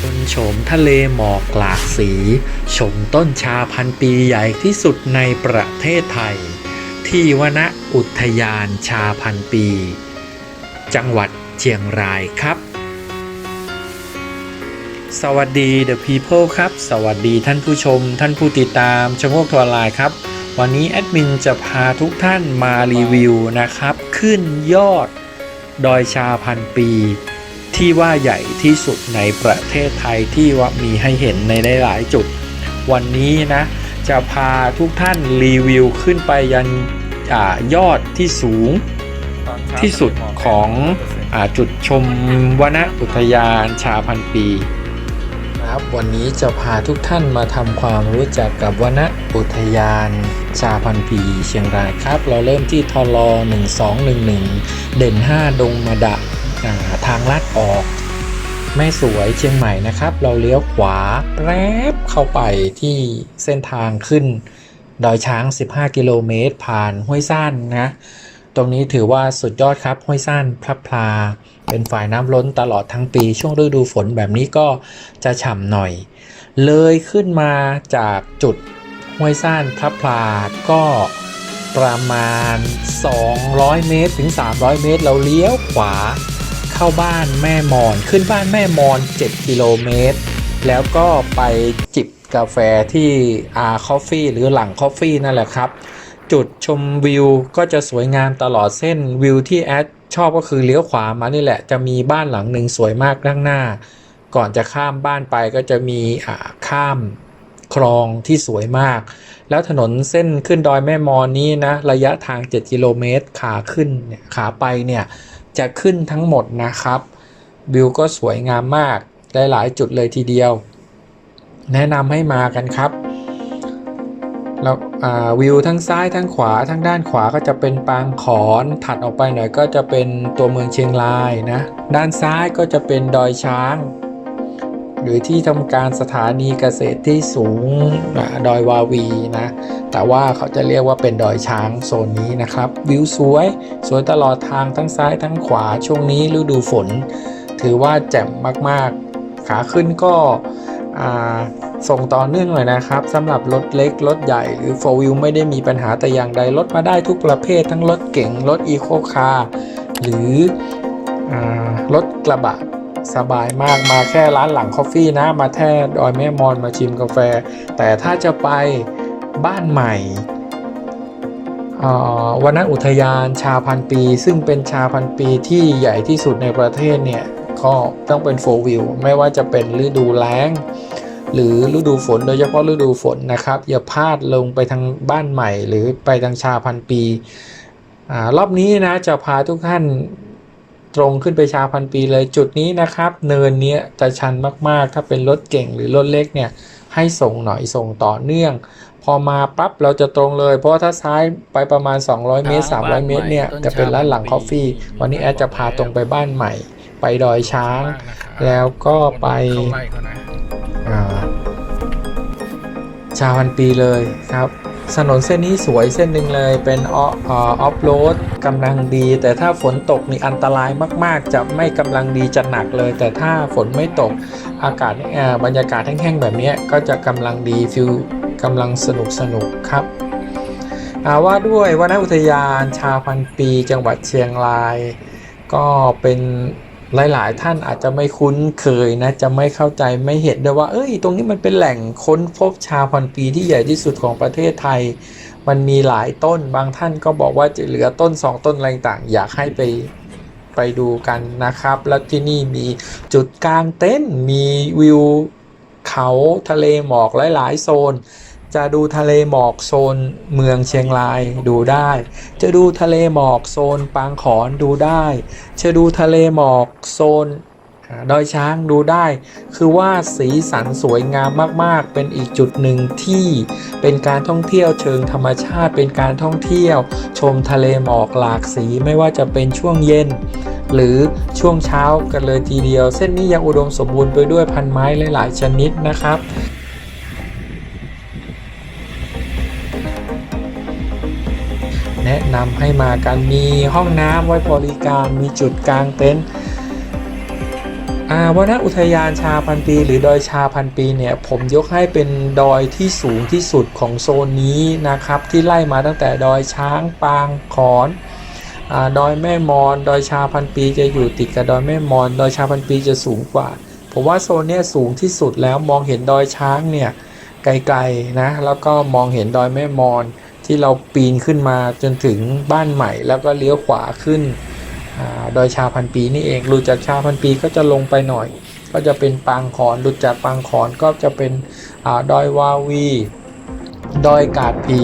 ชนโฉมทะเลหมอกหลากสี ชมต้นชาพันปีใหญ่ที่สุดในประเทศไทย ที่วนอุทยานชาพันปี จังหวัดเชียงรายครับ สวัสดี The People ครับ สวัสดีท่านผู้ชม ท่านผู้ติดตามชมโงกทัวร์ไลน์ครับ วันนี้แอดมินจะพาทุกท่านมารีวิวนะครับ ขึ้นยอด ดอยชาพันปี ที่ว่าใหญ่ที่สุดในประเทศไทยที่ว่ามีให้เห็นในหลายๆจุด วันนี้นะจะพาทุกท่านรีวิวขึ้นไปยันอยอดที่สูงที่สุดของอจุดชมวนอุทยานชาพันปีครับวันนี้จะพาทุกท่านมาทำความรู้จักกับวนอุทยานชาพันปีเชียงรายครับ เราเริ่มที่ทลอ1211 เด่น 5 ดงมะดะ ทางลัดออก แม่สวยเชียงใหม่นะครับ เราเลี้ยวขวาแป๊บเข้าไปที่เส้นทางขึ้น ดอยช้าง 15 กิโลเมตร ผ่านห้วยซ่านนะ ตรงนี้ถือว่าสุดยอดครับห้วยซ่านพลับพลา เป็นฝ่ายน้ำล้นตลอดทั้งปีช่วงฤดูฝนแบบนี้ก็จะฉ่ำหน่อย เลยขึ้นมาจากจุดห้วยซ่านพลับพลาก็ประมาณ 200 เมตร ถึง 300 เมตร เราเลี้ยวขวา เข้าบ้านแม่มอน ขึ้นบ้านแม่มอน 7 กิโลเมตร แล้วก็ไปจิบกาแฟที่อาคอฟฟี่หรือหลังคอฟฟี่นั่นแหละครับ จุดชมวิวก็จะสวยงามตลอดเส้นวิวที่แอดชอบก็คือเลี้ยวขวามานี่แหละ จะมีบ้านหลังหนึ่งสวยมากด้านหน้า ก่อนจะข้ามบ้านไปก็จะมีอ่าข้ามคลองที่สวยมาก แล้วถนนเส้นขึ้นดอยแม่มอนนี้นะ ระยะทาง 7 กิโลเมตร ขาขึ้นเนี่ยขาไปเนี่ย จะขึ้นทั้งหมดนะครับวิวก็สวยงามมากหลายจุดเลยทีเดียว แนะนำให้มากันครับแล้ววิวทั้งซ้ายทั้งขวาทั้งด้านขวาก็จะเป็นปางขอนถัดออกไปหน่อยก็จะเป็นตัวเมืองเชียงรายนะ ด้านซ้ายก็จะเป็นดอยช้าง หรือที่ทำการสถานีเกษตรที่สูงดอยวาวีนะ แต่ว่าเขาจะเรียกว่าเป็นดอยช้างโซนนี้นะครับ วิวสวย สวยตลอดทางทั้งซ้ายทั้งขวาช่วงนี้ฤดูฝน ถือว่าแจ่มมากๆ ขาขึ้นก็ส่งต่อเนื่องเลยนะครับสำหรับรถเล็ก รถใหญ่หรือ 4 wheel ไม่ได้มีปัญหาแต่อย่างใดรถมาได้ทุกประเภททั้งรถเก๋งรถอีโคคาร์หรือรถกระบะ สบายมากมาแค่ร้านหลังคอฟฟี่นะ มาแค่ดอยแม่มอนมาชิมกาแฟ แต่ถ้าจะไปบ้านใหม่วันนั้นอุทยานชาพันปี ซึ่งเป็นชาพันปีที่ใหญ่ที่สุดในประเทศเนี่ยก็ต้องเป็นโฟวิวไม่ว่าจะเป็นฤดูแล้ง หรือฤดูฝน โดยเฉพาะฤดูฝนนะครับ อย่าพลาดลงไปทางบ้านใหม่ หรือไปทางชาพันปีอรอบนี้นะจะพาทุกท่าน ตรงขึ้นไปชาพันปีเลยจุดนี้นะครับ เนินเนี้ยจะชันมากๆ ถ้าเป็นรถเก่งหรือรถเล็กเนี่ยให้ส่งหน่อยส่งต่อเนื่อง พอมาปั๊บเราจะตรงเลย เพราะว่าถ้าซ้ายไปประมาณ 200 เมตร 300 เมตรเนี่ยจะเป็นร้านหลังคอฟฟี่ วันนี้แอดจะพาตรงไปบ้านใหม่ ไปดอยช้าง แล้วก็ไปอ่าชาพันปีเลยครับ ถนนเส้นนี้สวยเส้นหนึ่งเลยเป็นออฟโรดกำลังดี แต่ถ้าฝนตกนี่อันตรายมาก ๆ จะไม่กำลังดีจะหนักเลย แต่ถ้าฝนไม่ตกอากาศบรรยากาศแห้งๆแบบนี้ก็จะกำลังดีฟิลกำลังสนุกสนุกครับอาว่าด้วยวนอุทยานชาพันปีจังหวัดเชียงราย ก็เป็น หลาย ๆ ท่านอาจจะไม่คุ้นเคยนะจะไม่เข้าใจไม่เห็นด้วยว่า เอ้ย ตรงนี้มันเป็นแหล่งค้นพบชาพันปีที่ใหญ่ที่สุดของประเทศไทย มันมีหลายต้นบางท่านก็บอกว่าจะเหลือต้น 2 ต้นอะไรต่างอยากให้ไปไปดูกันนะครับ แล้วที่นี่มีจุดกลางเต็นมีวิวเขาทะเลหมอกหลาย ๆ โซน จะดูทะเลหมอกโซนเมืองเชียงรายดูได้ จะดูทะเลหมอกโซนปางขอนดูได้ จะดูทะเลหมอกโซนดอยช้างดูได้ คือว่าสีสันสวยงามมาก ๆ เป็นอีกจุดหนึ่งที่เป็นการท่องเที่ยวเชิงธรรมชาติ เป็นการท่องเที่ยว ชมทะเลหมอกหลากสีไม่ว่าจะเป็นช่วงเย็น หรือช่วงเช้ากันเลยทีเดียว เส้นนี้ยังอุดมสมบูรณ์ไปด้วยพันไม้หลาย ๆ ชนิดนะครับ แนะนำให้มากันมีห้องน้ำไว้บริการมีจุดกลางเต็นท์อาวรรณอุทยานชาพันปีหรือดอยชาพันปีเนี่ยผมยกให้เป็นดอยที่สูงที่สุดของโซนนี้นะครับ ที่ไล่มาตั้งแต่ดอยช้างปางขอนอาดอยแม่มอนดอยชาพันปีจะอยู่ติดกับดอยแม่มอน ดอยชาพันปีจะสูงกว่า ผมว่าโซนเนี้ยสูงที่สุดแล้วมองเห็นดอยช้างเนี่ยไกลๆนะแล้วก็มองเห็นดอยแม่มอน ที่เราปีนขึ้นมาจนถึงบ้านใหม่ แล้วก็เลี้ยวขวาขึ้นอดอยชาพันปีนี่เองหลุดจากชาพันปีก็จะลงไปหน่อย ก็จะเป็นปางขอนหลุดจากปางขอนก็จะเป็นอดอยวาวีดอยกาดผี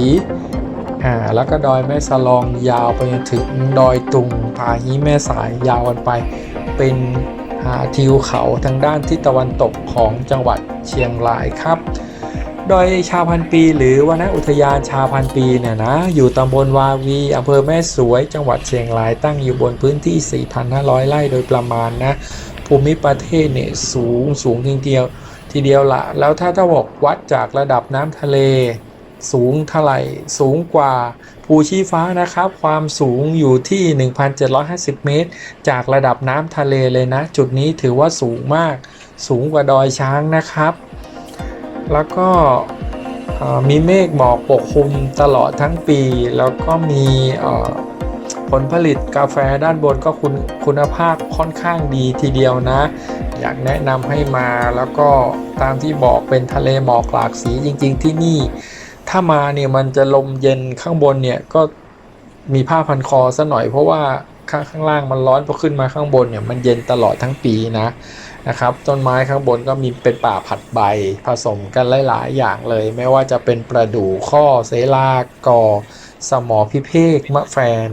อ่าแล้วก็ดอยแม่สลองยาวไปจนถึงดอยตุงผาฮีแม่สายยาวกันไป เป็นทิวเขาทางด้านทิศตะวันตกของจังหวัดเชียงรายครับ ดอยชาพันปี หรือวนอุทยานชาพันปีเนี่ยนะ อยู่ตำบลวาวีอำเภอแม่สวย จังหวัดเชียงรายตั้งอยู่บนพื้นที่ 4,500 ไร่โดยประมาณนะ ภูมิประเทศเนี่ยสูงสูงทีเดียว ทีเดียวละ แล้วถ้าถ้าบอกวัดจากระดับน้ำทะเล สูงเท่าไหร่ สูงกว่าภูชีฟ้านะครับ ความสูงอยู่ที่ 1,750 เมตร จากระดับน้ำทะเลเลยนะ จุดนี้ถือว่าสูงมาก สูงกว่าดอยช้างนะครับ แล้วก็มีเมฆหมอกปกคลุมตลอดทั้งปี แล้วก็มีผลผลิตกาแฟด้านบนก็คุณคุณภาพค่อนข้างดีทีเดียวนะ อยากแนะนำให้มาแล้วก็ตามที่บอกเป็นทะเลหมอกหลากสีจริง ๆ ที่นี่ ถ้ามาเนี่ยมันจะลมเย็นข้างบนเนี่ยก็มีผ้าพันคอซะหน่อยเพราะว่าข้างข้างล่างมันร้อนพอขึ้นมาข้างบนเนี่ยมันเย็นตลอดทั้งปีนะ นะครับต้นไม้ข้างบนก็มีเป็นป่าผัดใบผสมกันหลาย ๆ อย่างเลย ไม่ว่าจะเป็นประดู่ข้อเสลากอสมอพิเภกมะแฟน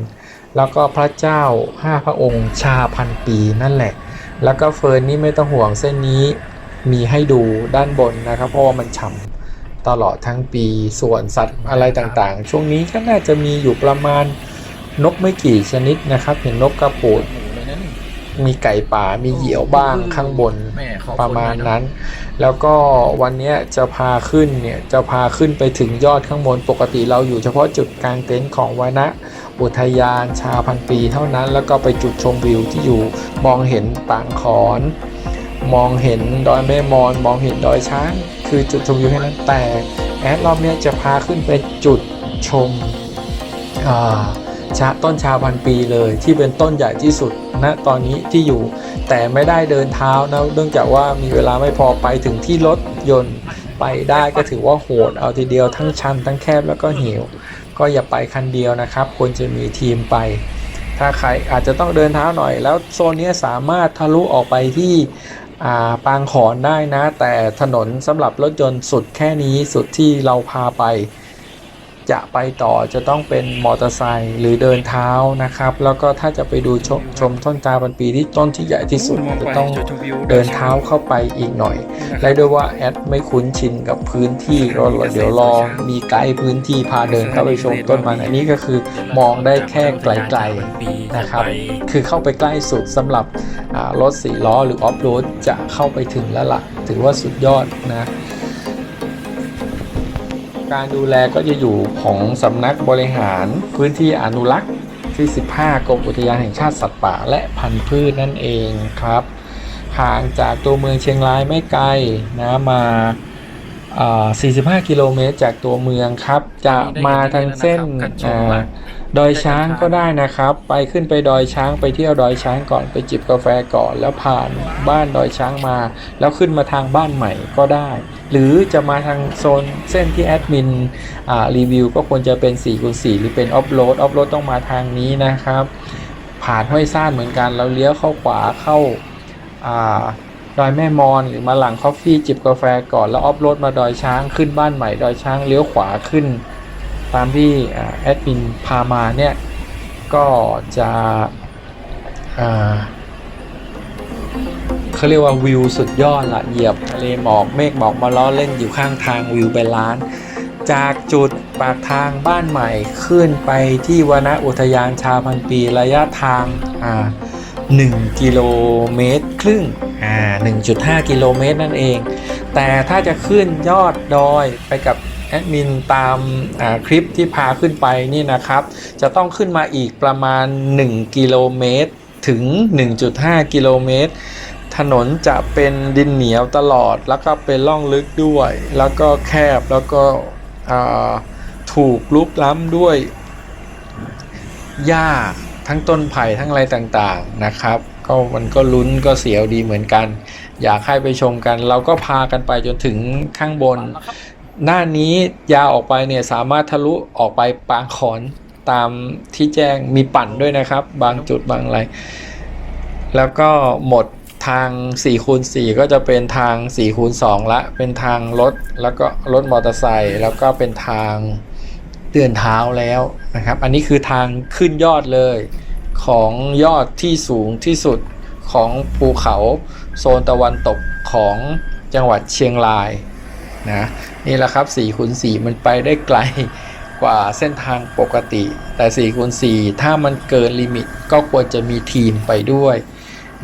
แล้วก็พระเจ้าห้าพระองค์ชาพันปีนั่นแหละ แล้วก็เฟิร์นนี่ไม่ต้องห่วงเส้นนี้มีให้ดูด้านบนนะครับ เพราะว่ามันฉ่ำตลอดทั้งปีส่วนสัตว์อะไรต่างๆ ช่วงนี้ก็น่าจะมีอยู่ประมาณนกไม่กี่ชนิดนะครับ เห็นนกกระปูด มีไก่ป่ามีเหยี่ยวบ้างข้างบนแม่ขอบคุณ ประมาณนั้น แล้วก็วันเนี้ยจะพาขึ้นเนี่ยจะพาขึ้นไปถึงยอดข้างบนปกติเราอยู่เฉพาะจุดกลางเต็นท์ของวนะอุทยานชาพันปีเท่านั้น แล้วก็ไปจุดชมวิวที่อยู่มองเห็นปางขอน มองเห็นดอยแม่มอน มองเห็นดอยช้าง คือจุดชมวิวแค่นั้นแต่แอดรอบเนี้ยจะพาขึ้นไปจุดชมอ่า ชาต้นชาพันปีเลยที่เป็นต้นใหญ่ที่สุดณตอนนี้ที่อยู่ แต่ไม่ได้เดินเท้านะเนื่องจากว่ามีเวลาไม่พอไปถึงที่รถยนต์ไปได้ก็ถือว่าโหดเอาทีเดียวทั้งชันทั้งแคบแล้วก็เหวก็อย่าไปคันเดียวนะครับ ควรจะมีทีมไป ถ้าใครอาจจะต้องเดินเท้าหน่อย แล้วโซนนี้สามารถทะลุออกไปที่อ่าปางขอนได้นะ แต่ถนนสำหรับรถยนต์สุดแค่นี้สุดที่เราพาไป จะไปต่อจะต้องเป็นมอเตอร์ไซค์หรือเดินเท้านะครับ แล้วก็ถ้าจะไปดูชมชมต้นตาลพันปีที่ต้นที่ใหญ่ที่สุดจะต้องเดินเท้าเข้าไปอีกหน่อยและด้วยว่าแอดไม่คุ้นชินกับพื้นที่เราเดี๋ยวลองมีไกด์พื้นที่พาเดินเข้าไปชมต้นมันอันนี้ก็คือมองได้แค่ไกลๆนะครับคือเข้าไปใกล้สุดสำหรับรถสี่ล้อหรือออฟโรดจะเข้าไปถึงแล้วล่ะถือว่าสุดยอดนะ การดูแลก็จะอยู่ของสำนักบริหารพื้นที่อนุรักษ์ที่ 15กรมอุทยานแห่งชาติสัตว์ป่าและพันธุ์พืชนั่นเองครับห่างจากตัวเมืองเชียงรายไม่ไกลนะมา45 กิโลเมตรจากตัวเมืองครับ จะมาทางเส้นอ่า ดอยช้างก็ได้นะครับ ไปขึ้นไปดอยช้างไปเที่ยวดอยช้างก่อนไปจิบกาแฟก่อนแล้วผ่านบ้านดอยช้างมา แล้วขึ้นมาทางบ้านใหม่ก็ได้ หรือจะมาทางโซนเส้นที่แอดมินอ่ารีวิวก็ควรจะเป็น4คูณ4หรือเป็นออฟโรดออฟโรดต้องมาทางนี้นะครับ ผ่านห้วยซ่านเหมือนกันเราเลี้ยวเข้าขวาเข้าอ่าดอยแม่มอนหรือมาหลังคอฟฟี่จิบกาแฟก่อนแล้วออฟโรดมาดอยช้างขึ้นบ้านใหม่ดอยช้างเลี้ยวขวาขึ้น ตามที่แอดมินพามาเนี่ยก็จะเขาเรียกว่าวิวสุดยอดละเหยียบทะเลหมอกเมฆหมอกมาล้อเล่นอยู่ข้างทางวิวเป็นล้าน จากจุดปากทางบ้านใหม่ขึ้นไปที่วนอุทยานชาพันปีระยะทาง1กิโลเมตรครึ่ง1.5 กิโลเมตรนั่นเอง แต่ถ้าจะขึ้นยอดดอยไปกับ แอดมินตามคลิปที่พาขึ้นไปนี่นะครับ จะต้องขึ้นมาอีกประมาณ 1 กิโลเมตร ถึง 1.5 กิโลเมตร ถนนจะเป็นดินเหนียวตลอด แล้วก็เป็นร่องลึกด้วย แล้วก็แคบแล้วก็ถูกลุกล้ำด้วยหญ้าทั้งต้นไผ่ทั้งอะไรต่างๆนะครับ ก็มันก็ลุ้นก็เสียวดีเหมือนกัน อยากให้ไปชมกัน เราก็พากันไปจนถึงข้างบน หน้านี้ยาวออกไปเนี่ยสามารถทะลุออกไปปางขอนตามที่แจ้งมีปั่นด้วยนะครับ บางจุดบางอะไร แล้วก็หมดทาง4คูณ4ก็จะเป็นทาง4คูณ2ละ เป็นทางรถแล้วก็รถมอเตอร์ไซค์แล้วก็เป็นทางเดินเท้าแล้วนะครับ อันนี้คือทางขึ้นยอดเลยของยอดที่สูงที่สุดของภูเขาโซนตะวันตกของจังหวัดเชียงราย นะนี่แหละครับ4คูณ4มันไปได้ไกลกว่าเส้นทางปกติ แต่4คูณ4ถ้ามันเกินลิมิตก็ควรจะมีทีมไปด้วย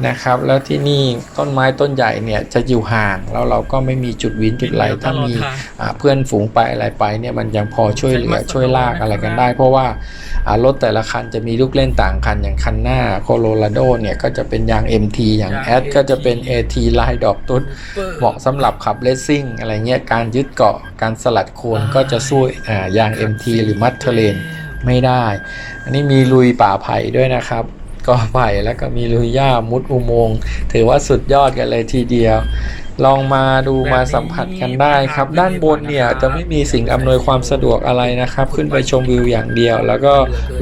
นะครับ แล้วที่นี่ต้นไม้ต้นใหญ่เนี่ยจะอยู่ห่าง แล้วเราก็ไม่มีจุดวินจุดไหลถ้ามีอ่าเพื่อนฝูงไปอะไรไปเนี่ยมันยังพอช่วยเหลือช่วยลากอะไรกันได้ เพราะว่าอ่ารถแต่ละคันจะมีลูกเล่นต่างคันอย่างคันหน้าโคโลราโดเนี่ยก็จะเป็นยาง MT อย่างแอดก็จะเป็น AT ลายดอกตุ๊ดเหมาะสำหรับขับเลสซิ่งอะไรเงี้ยการยึดเกาะการสลัดโคนก็จะสู้อ่ายาง MT หรือมัดเทเลนไม่ได้ อันนี้มีลุยป่าไผ่ด้วยนะครับ ก็ไผ่แล้วก็มีลุยหญ้ามุดอุโมงค์ถือว่าสุดยอดกันเลยทีเดียว ลองมาดูมาสัมผัสกันได้ครับ ด้านบนเนี่ยจะไม่มีสิ่งอำนวยความสะดวกอะไรนะครับ ขึ้นไปชมวิวอย่างเดียว แล้วก็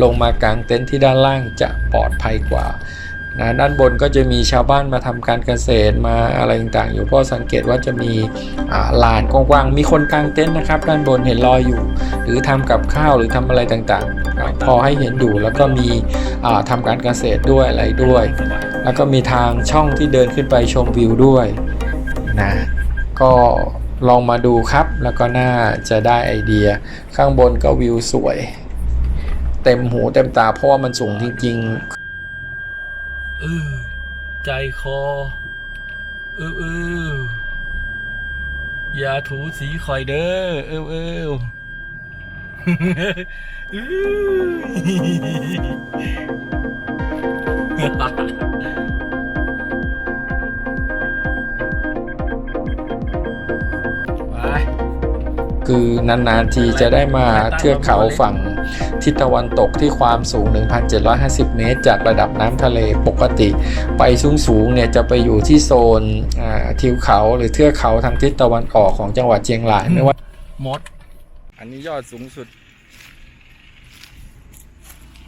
ลงมากางเต็นท์ที่ด้านล่างจะปลอดภัยกว่า นะด้านบนก็จะมีชาวบ้านมาทำการเกษตรมาอะไรต่างๆ อยู่พราะสังเกตว่าจะมีลานกว้างๆมีคนกางเต็นท์นะครับ ด้านบนเห็นลอยอยู่ หรือทำกับข้าวหรือทำอะไรต่างๆ พอให้เห็นอยู่แล้วก็มีอ่าทำการเกษตรด้วยอะไรด้วย แล้วก็มีทางช่องที่เดินขึ้นไปชมวิวด้วยนะก็ลองมาดูครับ แล้วก็น่าจะได้ไอเดียข้างบนก็วิวสวย เต็มหูเต็มตาเพราะว่ามันสูงจริง เออใจคอ เออเอออย่าถูสีคอยเด้อ เออเออคือนานๆทีจะได้มาเทือกเขาฝั่ง ทิศตะวันตกที่ความสูง 1,750 เมตร จากระดับน้ำทะเลปกติ ไปสูงๆเนี่ยจะไปอยู่ที่โซนอ่าทิวเขาหรือเทือกเขาทางทิศตะวันออกของจังหวัดเชียงรายไม่ว่ามด อันนี้ยอดสูงสุด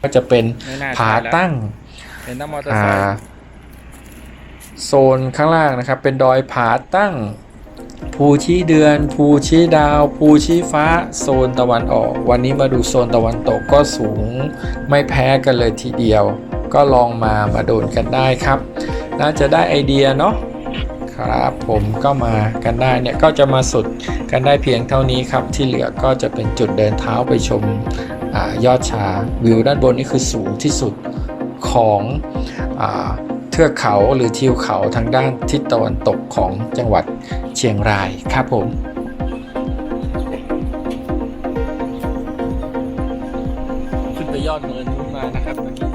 ก็จะเป็นไม่น่าผาใช่แล้วตั้งเห็นน้ำมอเตอร์อ่าไซค์โซนข้างล่างนะครับ เป็นดอยผาตั้ง ภูชี้เดือน ภูชี้ดาว ภูชี้ฟ้า โซนตะวันออก วันนี้มาดูโซนตะวันตกก็สูง ไม่แพ้กันเลยทีเดียว ก็ลองมามาโดนกันได้ครับ น่าจะได้ไอเดียเนาะครับผมก็มากันได้เนี่ยก็จะมาสุดกันได้เพียงเท่านี้ครับ ที่เหลือก็จะเป็นจุดเดินเท้าไปชมอยอดชาวิวด้านบนนี่คือสูงที่สุดของอา เทือกเขาหรือทิวเขาทางด้านทิศตะวันตกของจังหวัดเชียงรายครับผมขึ้นไปยอดเนินนู้นมานะครับเมื่อกี้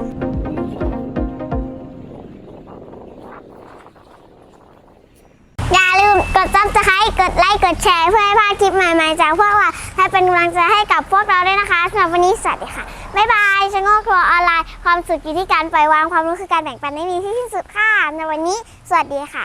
อย่าลืมกดซับสไครต์กดไลค์ กดแชร์ เพื่อให้พลาดคลิปใหม่ๆจากพวกเราและเป็นกำลังใจให้กับพวกเราด้วยนะคะสำหรับวันนี้สวัสดีค่ะ บ๊ายบายชะโงกครัวออนไลน์ ความสุขอยู่ที่การปล่อยวางความรู้คือการแบ่งปันไม่มีที่สิ้นสุดค่ะในวันนี้ สวัสดีค่ะ